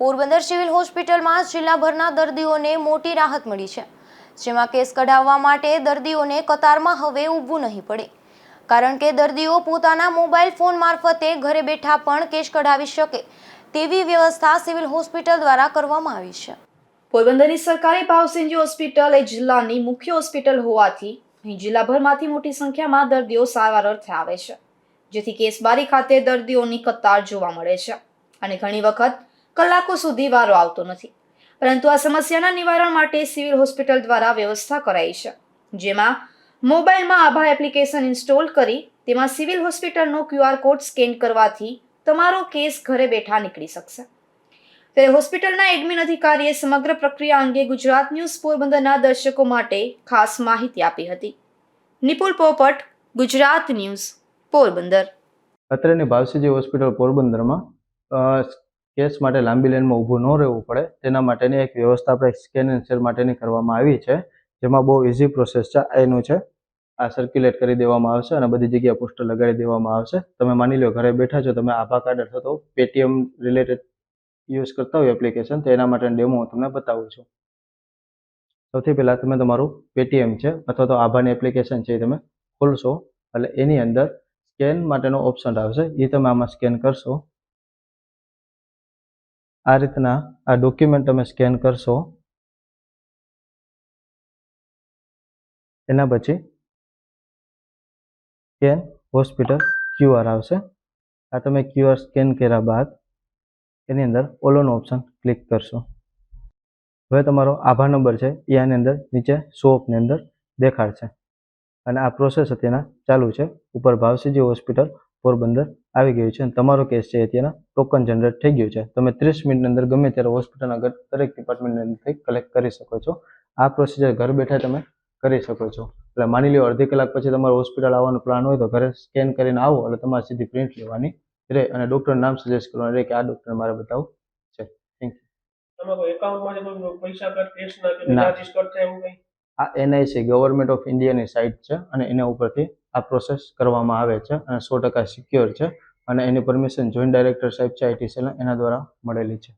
Porbandar civil હોસ્પિટલમાં જિલ્લાભરના દર્દીઓને મોટી રાહત મળી છે, જેમાં કેસ કઢાવવા માટે દર્દીઓને કતારમાં હવે ઊભું નહીં પડે. કારણ કે દર્દીઓ પોતાના મોબાઈલ ફોન મારફતે ઘરે બેઠા પણ કેસ કઢાવી શકે તેવી વ્યવસ્થા સિવિલ હોસ્પિટલ દ્વારા કરવામાં આવી છે. પોરબંદરની સરકારી ભાવસિંજી હોસ્પિટલ એ જિલ્લાની મુખ્ય હોસ્પિટલ હોવાથી અહીં જિલ્લાભરમાંથી મોટી સંખ્યામાં દર્દીઓ સારવાર અર્થે આવે છે, જેથી કેસબારી ખાતે દર્દીઓની કતાર જોવા મળે છે. અને ઘણી વખત કલાકો સુધી વારો આવતો નથી. પરંતુ આ સમસ્યાના નિવારણ માટે સિવિલ હોસ્પિટલ દ્વારા વ્યવસ્થા કરાઈ છે. જેમાં મોબાઈલમાં આભા એપ્લિકેશન ઇન્સ્ટોલ કરી તેમાં સિવિલ હોસ્પિટલનો ક્યુઆર કોડ સ્કેન કરવાથી તમારો કેસ ઘરે બેઠા નીકળી શકશે. ત્યારે હોસ્પિટલના એડમિન અધિકારીએ સમગ્ર પ્રક્રિયા અંગે ગુજરાત ન્યૂઝ પોરબંદરના દર્શકો માટે ખાસ માહિતી આપી હતી. નિપુલ પોપટ, ગુજરાત ન્યૂઝ, પોરબંદર. અત્રેની ભાવસીજી હોસ્પિટલ પોરબંદરમાં કેસ માટે લાંબી લાઈનમાં ઊભું ન રહેવું પડે. તેના માટેની એક વ્યવસ્થા આપણે સ્કેન એન્ડ માટેની કરવામાં આવી છે, જેમાં બહુ ઇઝી પ્રોસેસ છે. એનું છે. આ સર્ક્યુલેટ કરી દેવામાં આવશે અને બધી જગ્યાએ પોસ્ટર લગાડી દેવામાં આવશે. તમે માની લો ઘરે બેઠા છો, તમે આભા કાર્ડ અથવા તો પેટીએમ રિલેટેડ યુઝ કરતા હોય એપ્લિકેશન તો એના માટેની ડેમો હું તમને બતાવું છું. સૌથી પહેલાં તમે તમારું પેટીએમ છે અથવા તો આભાની એપ્લિકેશન છે એ તમે ખોલશો. એટલે એની અંદર સ્કેન માટેનો ઓપ્શન આવશે. એ તમે આમાં સ્કેન કરશો. આ રીતના આ ડોક્યુમેન્ટ તમે સ્કેન કરશો. એના પછી સ્કેન હોસ્પિટલ ક્યુઆર આવશે. આ તમે ક્યુઆર સ્કેન કર્યા બાદ એની અંદર ઓલોનો ઓપ્શન ક્લિક કરશો. હવે તમારો આભા નંબર છે, એ આની અંદર નીચે શોપની અંદર દેખાડશે. અને આ પ્રોસેસ અત્યારના ચાલુ છે, ઉપર ભાવસીજી હોસ્પિટલ પોરબંદર આવી ગયું છે અને તમારો કેસ છે અત્યારના ટોકન જનરેટ થઈ ગયું છે. તમે ત્રીસ મિનિટની અંદર ગમે ત્યારે હોસ્પિટલના દરેક ડિપાર્ટમેન્ટની અંદરથી કલેક્ટ કરી શકો છો. આ પ્રોસિજર ઘર બેઠા તમે કરી શકો છો. એટલે માની લો અડધી કલાક પછી તમારો હોસ્પિટલ આવવાનો પ્લાન હોય તો ઘરે સ્કેન કરીને આવો એટલે તમારે સીધી પ્રિન્ટ લેવાની રહે અને ડૉક્ટરનું નામ સજેસ્ટ કરવાનું રહે કે આ ડૉક્ટર મારે બતાવવું છે. થેન્ક યુ કોઈ પૈસા કટ કેશના કે ના. ચાર્જીસ કટ થાય એવું કંઈ? આ એનઆઈસી ગવર્મેન્ટ ઓફ ઇન્ડિયાની સાઇટ છે અને એના ઉપરથી આ પ્રોસેસ કરવામાં આવે છે. અને સો ટકા સિક્યોર છે. અને એની પરમિશન જોઈન્ટ ડાયરેક્ટર સાહેબ છે આઈટી સેલ એના દ્વારા મળેલી છે.